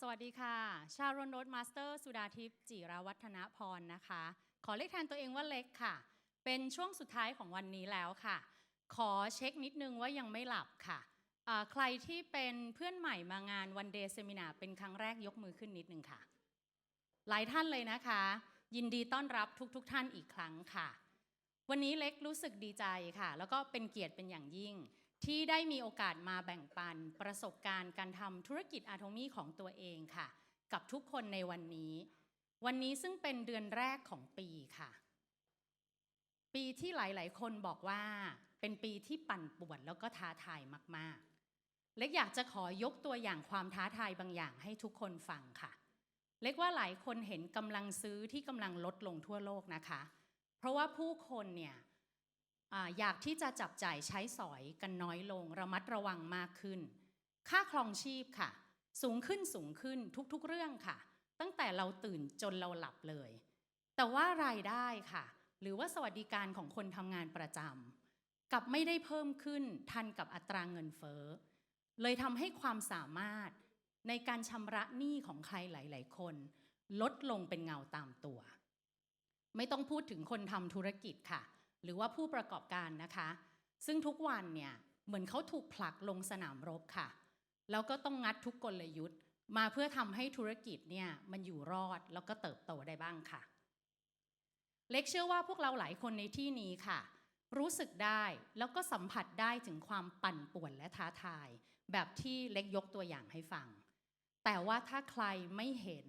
สวัสดีค่ะ ชาโรนโรดมาสเตอร์ สุดาทิพย์จิราวัฒนพรนะคะ ขอเรียกแทนตัวเองว่าเล็กค่ะ เป็นช่วงสุดท้ายของวันนี้แล้วค่ะ ขอเช็คนิดนึงว่ายังไม่หลับค่ะ ใครที่เป็นเพื่อนใหม่มางานวันเดย์เซมินาเป็นครั้งแรกยกมือขึ้นนิดนึงค่ะ หลายท่านเลยนะคะ ยินดีต้อนรับทุกๆทท่านอีกครั้งค่ะ วันนี้เล็กรู้สึกดีใจค่ะ แล้วก็เป็นเกียรติเป็นอย่างยิ่ง ที่ได้มีโอกาสมาแบ่งปันประสบการณ์การทำธุรกิจอาโทมี่ของตัวเองค่ะ กับทุกคนในวันนี้ วันนี้ซึ่งเป็นเดือนแรกของปีค่ะ ปีที่หลาย ๆ คนบอกว่าเป็นปีที่ปั่นป่วนแล้วก็ท้าทายมาก ๆ เล็กอยากจะขอยกตัวอย่างความท้าทายบางอย่างให้ทุกคนฟังค่ะ เล็กว่าหลายคนเห็นกำลังซื้อที่กำลังลดลงทั่วโลกนะคะ เพราะว่าผู้คนเนี่ย อยากที่จะจับจ่ายใช้สอยกันน้อยลง ระมัดระวังมากขึ้น ค่าครองชีพค่ะ สูงขึ้นสูงขึ้นทุกๆเรื่องค่ะ ตั้งแต่เราตื่นจนเราหลับเลย แต่ว่ารายได้ค่ะ หรือว่าสวัสดิการของคนทำงานประจำกับไม่ได้เพิ่มขึ้นทันกับอัตราเงินเฟ้อเลยทำให้ความสามารถในการชำระหนี้ของใครหลาย ๆ คน ลดลงเป็นเงาตามตัว ไม่ต้องพูดถึงคนทำธุรกิจค่ะ หรือว่าผู้ประกอบการนะคะ ซึ่งทุกวันเนี่ยเหมือนเขาถูกผลักลงสนามรบค่ะ แล้วก็ต้องงัดทุกกลยุทธ์ มาเพื่อทำให้ธุรกิจเนี่ยมันอยู่รอดแล้วก็เติบโตได้บ้างค่ะ เล็กเชื่อว่าพวกเราหลายคนในที่นี้ค่ะ รู้สึกได้แล้วก็สัมผัสได้ถึงความปั่นป่วนและท้าทาย แบบที่เล็กยกตัวอย่างให้ฟัง แต่ว่าถ้าใครไม่เห็น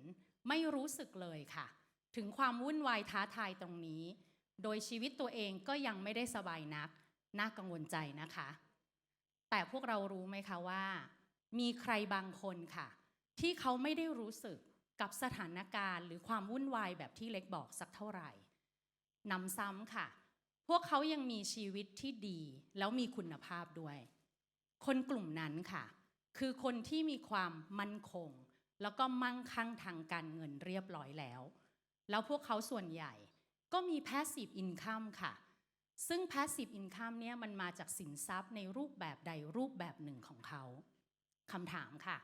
ไม่รู้สึกเลยค่ะ ถึงความวุ่นวายท้าทายตรงนี้ โดยชีวิตตัวเองก็ยังไม่ได้สบายนัก น่ากังวลใจนะคะ แต่พวกเรารู้ไหมคะว่า มีใครบางคนค่ะ ที่เขาไม่ได้รู้สึกกับสถานการณ์หรือความวุ่นวายแบบที่เล็กบอกสักเท่าไหร่นำซ้ำค่ะ พวกเขายังมีชีวิตที่ดีแล้วมีคุณภาพด้วย คนกลุ่มนั้นค่ะ คือคนที่มีความมั่นคง แล้วก็มั่งคั่งทางการเงินเรียบร้อยแล้ว แล้วพวกเขาส่วนใหญ่ ก็มี passive income ค่ะ ซึ่ง passive income เนี่ยมันมาจากสินทรัพย์ในรูปแบบใดรูปแบบหนึ่งของเขาคำถามค่ะ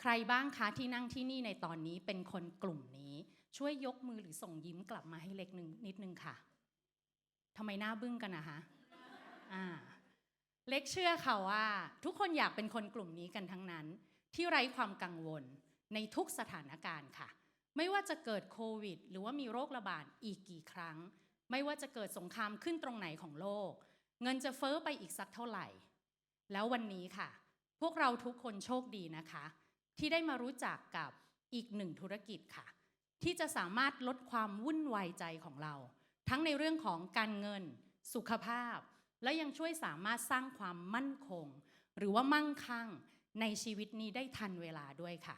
ใครบ้างคะที่นั่งที่นี่ในตอนนี้เป็นคนกลุ่มนี้ ช่วยยกมือหรือส่งยิ้มกลับมาให้เล็กนึงนิดนึงค่ะทำไมหน้าบึ้งกันนะคะอ่าเล็กเชื่อค่ะว่า ทุกคนอยากเป็นคนกลุ่มนี้กันทั้งนั้น ที่ไร้ความกังวลในทุกสถานการณ์ค่ะ ไม่ว่าจะเกิดโควิด หรือว่ามีโรคระบาดอีกกี่ครั้ง ไม่ว่าจะเกิดสงครามขึ้นตรงไหนของโลก เงินจะเฟ้อไปอีกสักเท่าไหร่ แล้ววันนี้ค่ะ พวกเราทุกคนโชคดีนะคะ ที่ได้มารู้จักกับอีกหนึ่งธุรกิจค่ะ ที่จะสามารถลดความวุ่นวายใจของเรา ทั้งในเรื่องของการเงิน สุขภาพ และยังช่วยสามารถสร้างความมั่นคง หรือว่ามั่งคั่งในชีวิตนี้ได้ทันเวลาด้วยค่ะ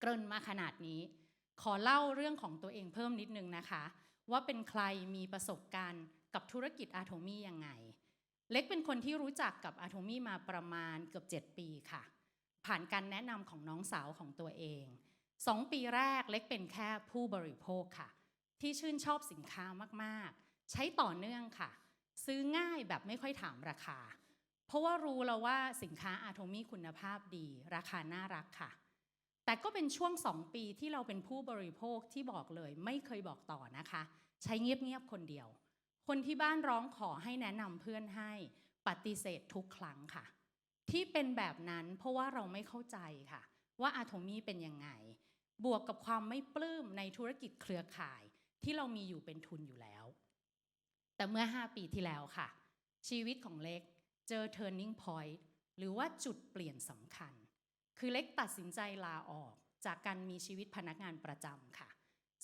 เกริ่นมาขนาดนี้ ขอเล่าเรื่องของตัวเองเพิ่มนิดนึงนะคะ ว่าเป็นใครมีประสบการณ์กับธุรกิจอาโทมี่ยังไง เล็กเป็นคนที่รู้จักกับอาโทมี่มาประมาณเกือบ 7 ปีค่ะ ผ่านการแนะนำของน้องสาวของตัวเองสองปีแรกเล็กเป็นแค่ผู้บริโภคค่ะ ที่ชื่นชอบสินค้ามากๆ ใช้ต่อเนื่องค่ะ ซื้อง่ายแบบไม่ค่อยถามราคา เพราะว่ารู้แล้วว่าสินค้าอาโทมี่คุณภาพดี ราคาน่ารักค่ะ แต่ก็เป็นช่วงสองปีที่เราเป็นผู้บริโภคที่บอกเลย ไม่เคยบอกต่อนะคะ ใช้เงียบๆคนเดียว คนที่บ้านร้องขอให้แนะนำเพื่อนให้ปฏิเสธทุกครั้งค่ะ ที่เป็นแบบนั้นเพราะว่าเราไม่เข้าใจค่ะ ว่าอาโทมี่เป็นยังไง บวกกับความไม่ปลื้มในธุรกิจเครือข่าย ที่เรามีอยู่เป็นทุนอยู่แล้ว แต่เมื่อ 5 ปีที่แล้วค่ะ ชีวิตของเล็กเจอ turning point หรือว่าจุดเปลี่ยนสำคัญ คือเล็กตัดสินใจลาออกจากการมีชีวิตพนักงานประจำค่ะ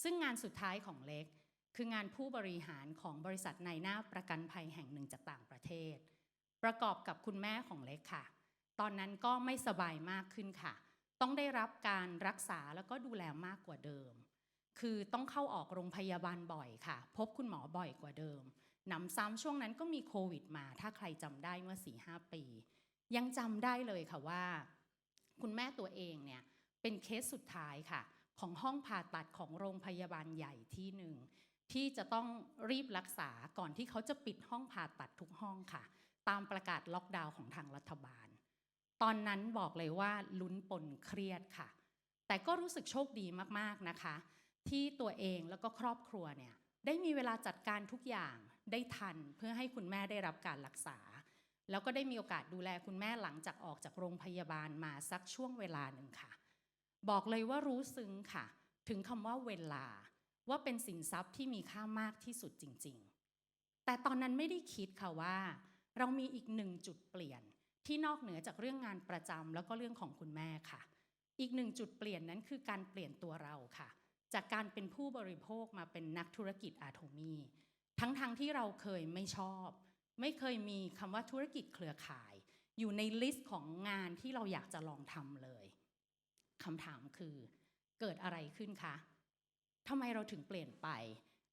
ซึ่งงานสุดท้ายของเล็ก คืองานผู้บริหารของบริษัทในหน้าประกันภัยแห่งหนึ่งจากต่างประเทศ ประกอบกับคุณแม่ของเล็กค่ะ ตอนนั้นก็ไม่สบายมากขึ้นค่ะ ต้องได้รับการรักษาแล้วก็ดูแลมากกว่าเดิม คือต้องเข้าออกโรงพยาบาลบ่อยค่ะ พบคุณหมอบ่อยกว่าเดิมหนำซ้ำช่วงนั้นก็มีโควิดมา ถ้าใครจำได้เมื่อ4-5ปี ยังจำได้เลยค่ะว่า คุณแม่ตัวเองเนี่ยเป็นเคสสุดท้ายค่ะ ของห้องผ่าตัดของโรงพยาบาลใหญ่ที่หนึ่งที่จะต้องรีบรักษาก่อนที่เขาจะปิดห้องผ่าตัดทุกห้องค่ะ ตามประกาศล็อกดาวน์ของทางรัฐบาล ตอนนั้นบอกเลยว่าลุ้นปนเครียดค่ะ แต่ก็รู้สึกโชคดีมากๆนะคะ ที่ตัวเองแล้วก็ครอบครัวเนี่ยได้มีเวลาจัดการทุกอย่างได้ทันเพื่อให้คุณแม่ได้รับการรักษา แล้วก็ได้มีโอกาสดูแลคุณแม่หลังจากออกจากโรงพยาบาลมาสักช่วงเวลาหนึ่งค่ะ บอกเลยว่ารู้ซึ้งค่ะ ถึงคำว่าเวลา ว่าเป็นสินทรัพย์ที่มีค่ามากที่สุดจริง ๆ แต่ตอนนั้นไม่ได้คิดค่ะว่า เรามีอีกหนึ่งจุดเปลี่ยนที่นอกเหนือจากเรื่องงานประจำแล้วก็เรื่องของคุณแม่ค่ะ อีกหนึ่งจุดเปลี่ยนนั้นคือการเปลี่ยนตัวเราค่ะ จากการเป็นผู้บริโภคมาเป็นนักธุรกิจอาโทมีทั้งๆทที่เราเคยไม่ชอบ ไม่เคยมีคำว่าธุรกิจเครือข่าย อยู่ในลิสต์ของงานที่เราอยากจะลองทำเลยคำถามคือเกิดอะไรขึ้นคะทำไมเราถึงเปลี่ยนไป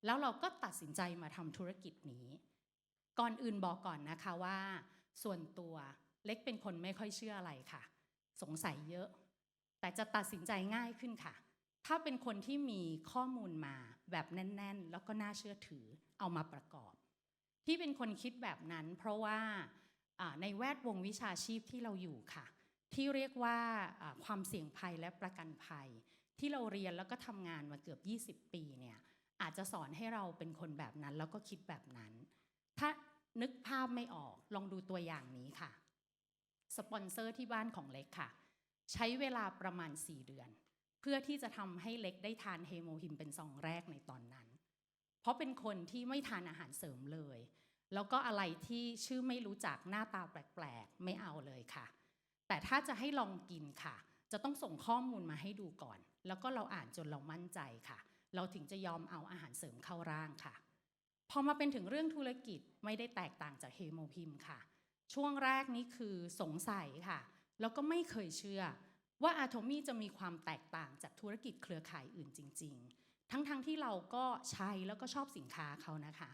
แล้วเราก็ตัดสินใจมาทำธุรกิจนี้ ก่อนอื่นบอกก่อนนะคะว่า ส่วนตัวเล็กเป็นคนไม่ค่อยเชื่ออะไรค่ะ สงสัยเยอะ แต่จะตัดสินใจง่ายขึ้นค่ะ ถ้าเป็นคนที่มีข้อมูลมาแบบแน่น ๆ แล้วก็น่าเชื่อถือเอามาประกอบ ที่เป็นคนคิดแบบนั้น เพราะว่าในแวดวงวิชาชีพที่เราอยู่ค่ะ ที่เรียกว่าอ่าความเสี่ยงภัยและประกันภัย ที่เราเรียนแล้วก็ทำงานมาเกือบ 20 ปีเนี่ยอาจจะสอนให้เราเป็นคนแบบนั้นแล้วก็คิดแบบนั้น ถ้านึกภาพไม่ออกลองดูตัวอย่างนี้ค่ะ สปอนเซอร์ที่บ้านของเล็กค่ะ ใช้เวลาประมาณ 4 เดือน เพื่อที่จะทำให้เล็กได้ทานเฮโมฮิมเป็นซองแรกในตอนนั้น เพราะเป็นคนที่ไม่ทานอาหารเสริมเลย แล้วก็อะไรที่ชื่อไม่รู้จักหน้าตาแปลกๆ ไม่เอาเลยค่ะ แต่ถ้าจะให้ลองกินค่ะ จะต้องส่งข้อมูลมาให้ดูก่อน แล้วก็เราอ่านจนเรามั่นใจค่ะ เราถึงจะยอมเอาอาหารเสริมเข้าร่างค่ะพอมาเป็นถึงเรื่องธุรกิจไม่ได้แตกต่างจากเฮโมพิมค่ะ ช่วงแรกนี้คือสงสัยค่ะ แล้วก็ไม่เคยเชื่อว่าอาโทมี่จะมีความแตกต่างจากธุรกิจเครือข่ายอื่นจริง ๆ ทั้งๆทที่เราก็ใช้แล้วก็ชอบสินค้าเขานะคะ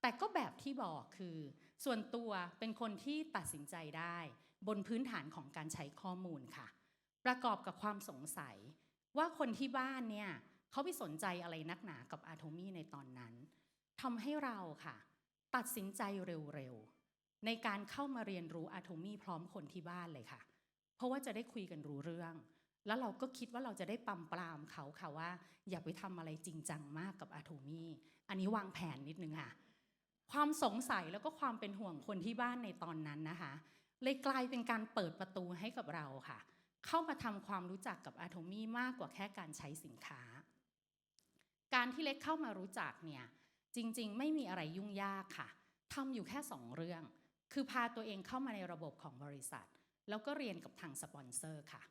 แต่ก็แบบที่บอกคือ ส่วนตัวเป็นคนที่ตัดสินใจได้ บนพื้นฐานของการใช้ข้อมูลค่ะ ประกอบกับความสงสัย ว่าคนที่บ้านเนี่ยเขาไปสนใจอะไรนักหนากับอาโทมี่ในตอนนั้นทำให้เราค่ะ ตัดสินใจเร็วๆ ในการเข้ามาเรียนรู้อาโทมี่พร้อมคนที่บ้านเลยค่ะ เพราะว่าจะได้คุยกันรู้เรื่อง แล้วเราก็คิดว่าเราจะได้ปั๊มปรามเขาค่ะว่า อย่าไปทำอะไรจริงจังมากกับอาโทมี่อันนี้วางแผนนิดนึงค่ะ ความสงสัยแล้วก็ความเป็นห่วงคนที่บ้านในตอนนั้นนะคะ เลยกลายเป็นการเปิดประตูให้กับเราค่ะ เข้ามาทำความรู้จักกับอาโทมี่มากกว่าแค่การใช้สินค้า การที่เล็กเข้ามารู้จักเนี่ยจริง ๆ ไม่มีอะไรยุ่งยากค่ะทำอยู่แค่สองเรื่อง คือพาตัวเองเข้ามาในระบบของบริษัท แล้วก็เรียนกับทางสปอนเซอร์ค่ะ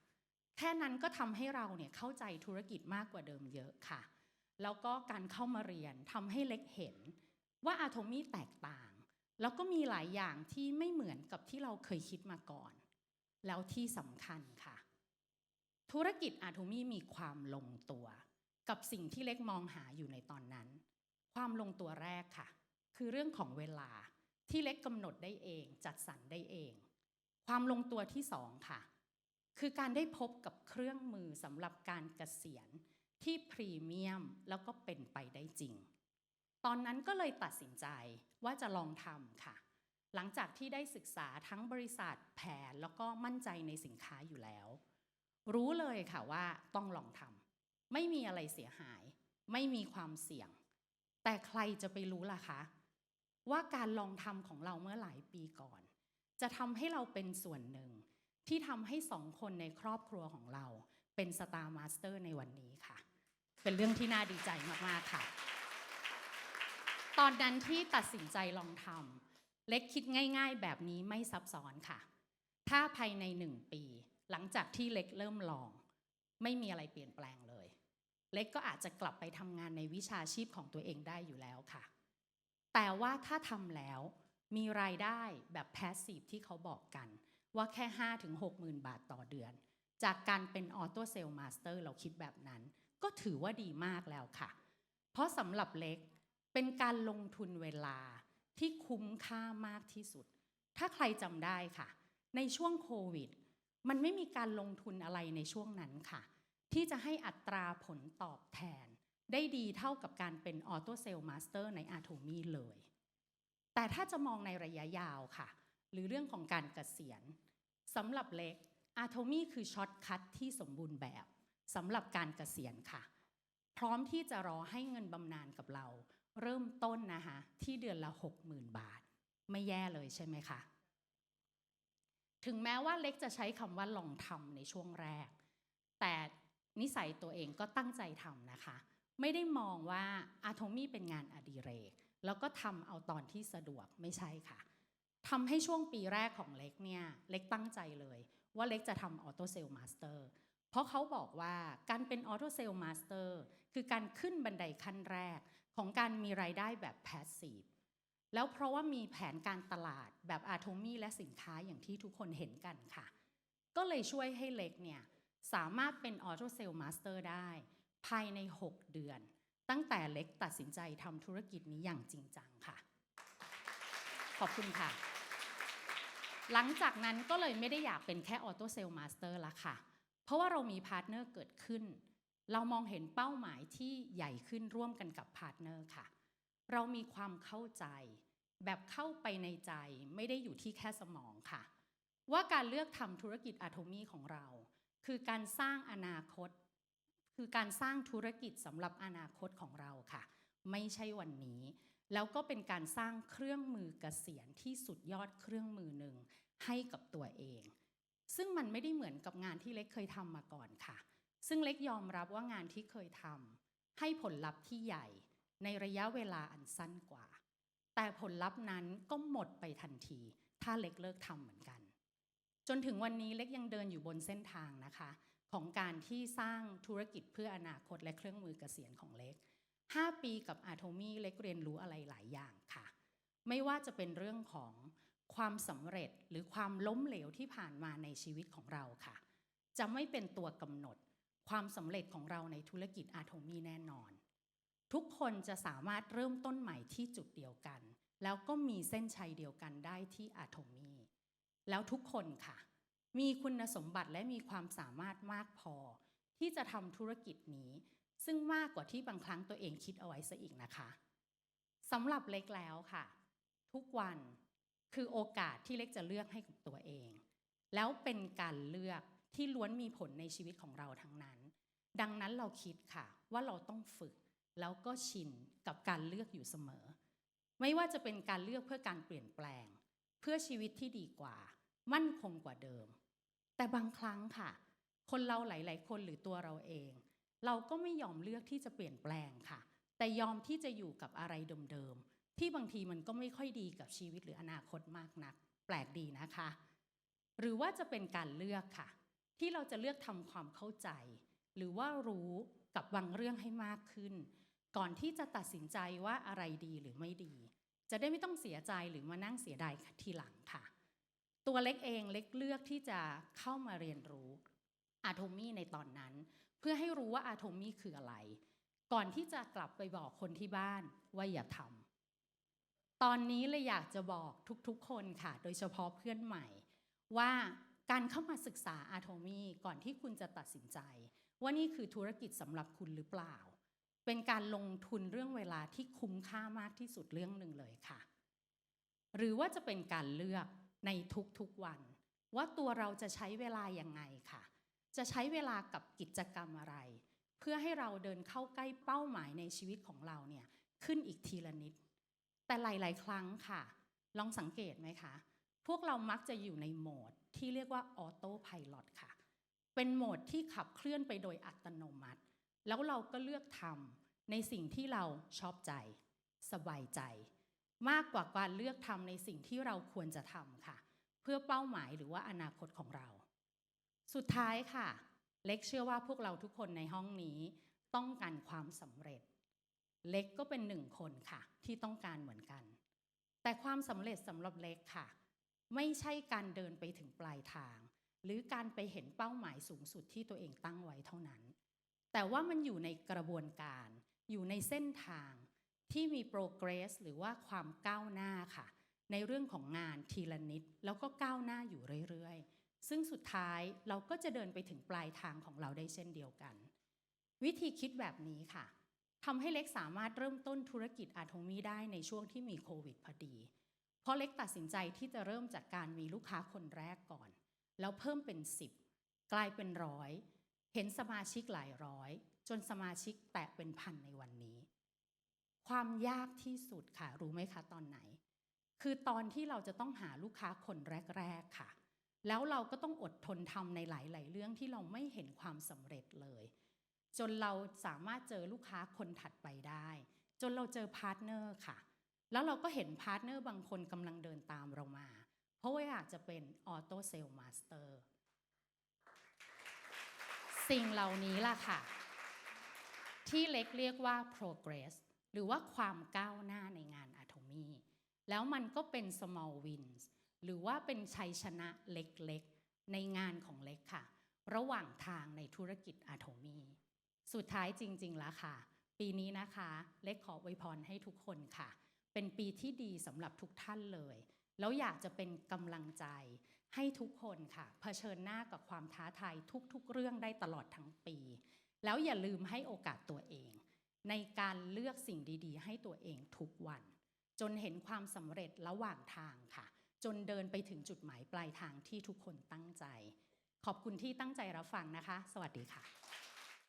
แค่นั้นก็ทำให้เราเนี่ยเข้าใจธุรกิจมากกว่าเดิมเยอะค่ะ แล้วก็การเข้ามาเรียนทำให้เล็กเห็นว่าอะโทมี่แตกต่าง แล้วก็มีหลายอย่างที่ไม่เหมือนกับที่เราเคยคิดมาก่อน แล้วที่สำคัญค่ะ ธุรกิจอะโทมี่มีความลงตัว กับสิ่งที่เล็กมองหาอยู่ในตอนนั้น ความลงตัวแรกค่ะ คือเรื่องของเวลาที่เล็กกำหนดได้เอง จัดสรรได้เอง ความลงตัวที่สองค่ะ คือการได้พบกับเครื่องมือสำหรับการเกษียณที่พรีเมียมแล้วก็เป็นไปได้จริง ตอนนั้นก็เลยตัดสินใจว่าจะลองทำค่ะ หลังจากที่ได้ศึกษาทั้งบริษัทแผนแล้วก็มั่นใจในสินค้าอยู่แล้ว รู้เลยค่ะว่าต้องลองทำไม่มีอะไรเสียหาย ไม่มีความเสี่ยง แต่ใครจะไปรู้ล่ะคะ ว่าการลองทำของเราเมื่อหลายปีก่อน จะทำให้เราเป็นส่วนหนึ่ง ที่ทำให้สองคนในครอบครัวของเรา เป็นสตาร์มาสเตอร์ในวันนี้ค่ะ เป็นเรื่องที่น่าดีใจมาก ๆ ค่ะ ตอนนั้นที่ตัดสินใจลองทำเล็กคิดง่าย ๆ แบบนี้ไม่ซับซ้อนค่ะ ถ้าภายในหนึ่งปี หลังจากที่เล็กเริ่มลอง ไม่มีอะไรเปลี่ยนแปลงเลย เล็กก็อาจจะกลับไปทำงานในวิชาชีพของตัวเองได้อยู่แล้วค่ะ แต่ว่าถ้าทำแล้วมีรายได้แบบแพสซีฟที่เขาบอกกัน ว่าแค่ 5 ถึง6หมื่นบาทต่อเดือน จากการเป็นออโต้เซลล์มาสเตอร์เราคิดแบบนั้น ก็ถือว่าดีมากแล้วค่ะ เพราะสำหรับเล็กเป็นการลงทุนเวลาที่คุ้มค่ามากที่สุด ถ้าใครจำได้ค่ะ ในช่วงโควิด มันไม่มีการลงทุนอะไรในช่วงนั้นค่ะ ที่จะให้อัตราผลตอบแทน ได้ดีเท่ากับการเป็นออโต้เซลล์มาสเตอร์ในอาโทมีเลย แต่ถ้าจะมองในระยะยาวค่ะ หรือเรื่องของการเกษียณสำหรับเล็กอาโทมี่คือช็อตคัทที่สมบูรณ์แบบสำหรับการเกษียณค่ะ พร้อมที่จะรอให้เงินบำนาญกับเรา เริ่มต้นนะคะที่เดือนละ 60,000 บาท ไม่แย่เลยใช่ไหมคะถึงแม้ว่าเล็กจะใช้คำว่าลองทำในช่วงแรก แต่นิสัยตัวเองก็ตั้งใจทำนะคะ ไม่ได้มองว่าอาโทมี่เป็นงานอดิเรก แล้วก็ทำเอาตอนที่สะดวกไม่ใช่ค่ะ ทำให้ช่วงปีแรกของเล็กเนี่ยเล็กตั้งใจเลย ว่าเล็กจะทำออโตเซลล์มาสเตอร์เพราะเขาบอกว่าการเป็นออโตเซลล์มาสเตอร์คือการขึ้นบันไดขั้นแรกของการมีรายได้แบบแพสซีฟแล้วเพราะว่ามีแผนการตลาดแบบอาโทมี่และสินค้าอย่างที่ทุกคนเห็นกันค่ะ ก็เลยช่วยให้เล็กเนี่ยสามารถเป็นออโตเซลล์มาสเตอร์ได้ ภายใน 6 เดือน ตั้งแต่เล็กตัดสินใจทำธุรกิจนี้อย่างจริงจังค่ะ ขอบคุณค่ะ หลังจากนั้นก็เลยไม่ได้อยากเป็นแค่ออโต้เซลล์มาสเตอร์ละค่ะ เพราะว่าเรามีพาร์ทเนอร์เกิดขึ้น เรามองเห็นเป้าหมายที่ใหญ่ขึ้นร่วมกันกับพาร์ทเนอร์ค่ะ เรามีความเข้าใจ แบบเข้าไปในใจไม่ได้อยู่ที่แค่สมองค่ะ ว่าการเลือกทำธุรกิจอะโทมี่ของเรา คือการสร้างอนาคต คือการสร้างธุรกิจสำหรับอนาคตของเราค่ะ ไม่ใช่วันนี้ แล้วก็เป็นการสร้างเครื่องมือเกษียณที่สุดยอดเครื่องมือหนึ่งให้กับตัวเอง ซึ่งมันไม่ได้เหมือนกับงานที่เล็กเคยทำมาก่อนค่ะ ซึ่งเล็กยอมรับว่างานที่เคยทำให้ผลลัพธ์ที่ใหญ่ในระยะเวลาอันสั้นกว่า แต่ผลลัพธ์นั้นก็หมดไปทันที ถ้าเล็กเลิกทำเหมือนกัน จนถึงวันนี้เล็กยังเดินอยู่บนเส้นทางนะคะ ของการที่สร้างธุรกิจเพื่ออนาคตและเครื่องมือเกษียณของเล็ก 5 ปีกับอาโทมี่เล็กเรียนรู้อะไรหลายอย่างค่ะ ไม่ว่าจะเป็นเรื่องของความสำเร็จหรือความล้มเหลวที่ผ่านมาในชีวิตของเราค่ะ จะไม่เป็นตัวกำหนดความสำเร็จของเราในธุรกิจอาโทมี่แน่นอน ทุกคนจะสามารถเริ่มต้นใหม่ที่จุดเดียวกัน แล้วก็มีเส้นชัยเดียวกันได้ที่อาโทมี่แล้วทุกคนค่ะ มีคุณสมบัติและมีความสามารถมากพอ ที่จะทำธุรกิจนี้ ซึ่งมากกว่าที่บางครั้งตัวเองคิดเอาไว้ซะอีกนะคะสำหรับเล็กแล้วค่ะ ทุกวันคือโอกาสที่เล็กจะเลือกให้กับตัวเอง แล้วเป็นการเลือกที่ล้วนมีผลในชีวิตของเราทั้งนั้น ดังนั้นเราคิดค่ะว่าเราต้องฝึกแล้วก็ชินกับการเลือกอยู่เสมอ ไม่ว่าจะเป็นการเลือกเพื่อการเปลี่ยนแปลง เพื่อชีวิตที่ดีกว่า มั่นคงกว่าเดิม แต่บางครั้งค่ะ คนเราหลาย ๆ คนหรือตัวเราเอง เราก็ไม่ยอมเลือกที่จะเปลี่ยนแปลงค่ะ แต่ยอมที่จะอยู่กับอะไรเดิมๆ ที่บางทีมันก็ไม่ค่อยดีกับชีวิตหรืออนาคตมากนัก แปลกดีนะคะ หรือว่าจะเป็นการเลือกค่ะ ที่เราจะเลือกทำความเข้าใจ หรือว่ารู้กับบางเรื่องให้มากขึ้น ก่อนที่จะตัดสินใจว่าอะไรดีหรือไม่ดี จะได้ไม่ต้องเสียใจหรือมานั่งเสียดายทีหลังค่ะ ตัวเล็กเองเล็กเลือกที่จะเข้ามาเรียนรู้อาโทมี่ในตอนนั้น พื่อให้รู้ว่าอาโทมี่คืออะไร ก่อนที่จะกลับไปบอกคนที่บ้านว่าอย่าทำตอนนี้เลยอยากจะบอกทุกๆคนค่ะ โดยเฉพาะเพื่อนใหม่ ว่าการเข้ามาศึกษาอาโทมี่ก่อนที่คุณจะตัดสินใจ ว่านี่คือธุรกิจสำหรับคุณหรือเปล่า เป็นการลงทุนเรื่องเวลาที่คุ้มค่ามากที่สุดเรื่องหนึ่งเลยค่ะ หรือว่าจะเป็นการเลือกในทุกๆวัน ว่าตัวเราจะใช้เวลายังไงค่ะ จะใช้เวลากับกิจกรรมอะไร เพื่อให้เราเดินเข้าใกล้เป้าหมายในชีวิตของเราเนี่ยขึ้นอีกทีละนิด แต่หลาย ๆ ครั้งค่ะ ลองสังเกตไหมคะ พวกเรามักจะอยู่ในโหมดที่เรียกว่าออโต้พายロค่ะ เป็นโหมดที่ขับเคลื่อนไปโดยอัตโนมัติ แล้วเราก็เลือกทำในสิ่งที่เราชอบใจ สบายใจ มากกว่าการเลือกทำในสิ่งที่เราควรจะทำค่ะ เพื่อเป้าหมายหรือว่าอนาคตของเรา สุดท้ายค่ะ เล็กเชื่อว่าพวกเราทุกคนในห้องนี้ต้องการความสำเร็จ เล็กก็เป็นหนึ่งคนค่ะ ที่ต้องการเหมือนกัน แต่ความสำเร็จสำหรับเล็กค่ะ ไม่ใช่การเดินไปถึงปลายทาง หรือการไปเห็นเป้าหมายสูงสุดที่ตัวเองตั้งไว้เท่านั้น แต่ว่ามันอยู่ในกระบวนการ อยู่ในเส้นทางที่มี progress หรือว่าความก้าวหน้าค่ะ ในเรื่องของงานทีละนิด แล้วก็ก้าวหน้าอยู่เรื่อยๆ ซึ่งสุดท้ายเราก็จะเดินไปถึงปลายทางของเราได้เช่นเดียวกัน วิธีคิดแบบนี้ค่ะทำให้เล็กสามารถเริ่มต้นธุรกิจอาโทมีได้ในช่วงที่มีโควิดพอดี เพราะเล็กตัดสินใจที่จะเริ่มจากการมีลูกค้าคนแรกก่อน แล้วเพิ่มเป็น 10 กลายเป็นร้อยเห็นสมาชิกหลายร้อย จนสมาชิกแตะเป็นพันในวันนี้ ความยากที่สุดค่ะ รู้ไหมคะตอนไหน คือตอนที่เราจะต้องหาลูกค้าคนแรก ๆ ค่ะ แล้วเราก็ต้องอดทนทำในหลาย ๆ เรื่องที่เราไม่เห็นความสำเร็จเลย จนเราสามารถเจอลูกค้าคนถัดไปได้ จนเราเจอพาร์ทเนอร์ค่ะ แล้วเราก็เห็นพาร์ทเนอร์บางคนกำลังเดินตามเรามา เพราะว่าอยากจะเป็นออโต้เซลล์มาสเตอร์สิ่งเหล่านี้ล่ะค่ะ ที่เล็กเรียกว่า progress หรือว่าความก้าวหน้าในงาน Atomy แล้วมันก็เป็น small wins หรือว่าเป็นชัยชนะเล็กๆ ในงานของเล็กค่ะ ระหว่างทางในธุรกิจ Atomy สุดท้ายจริงๆแล้วค่ะ ปีนี้นะคะเล็กขออวยพรให้ทุกคนค่ะ เป็นปีที่ดีสำหรับทุกท่านเลย แล้วอยากจะเป็นกำลังใจให้ทุกคนค่ะเผชิญหน้ากับความท้าทายทุกๆ เรื่องได้ตลอดทั้งปี แล้วอย่าลืมให้โอกาสตัวเอง ในการเลือกสิ่งดีๆ ให้ตัวเองทุกวัน จนเห็นความสำเร็จระหว่างทางค่ะ จนเดินไปถึงจุดหมายปลายทางที่ทุกคนตั้งใจ ขอบคุณที่ตั้งใจรับฟังนะคะ สวัสดีค่ะ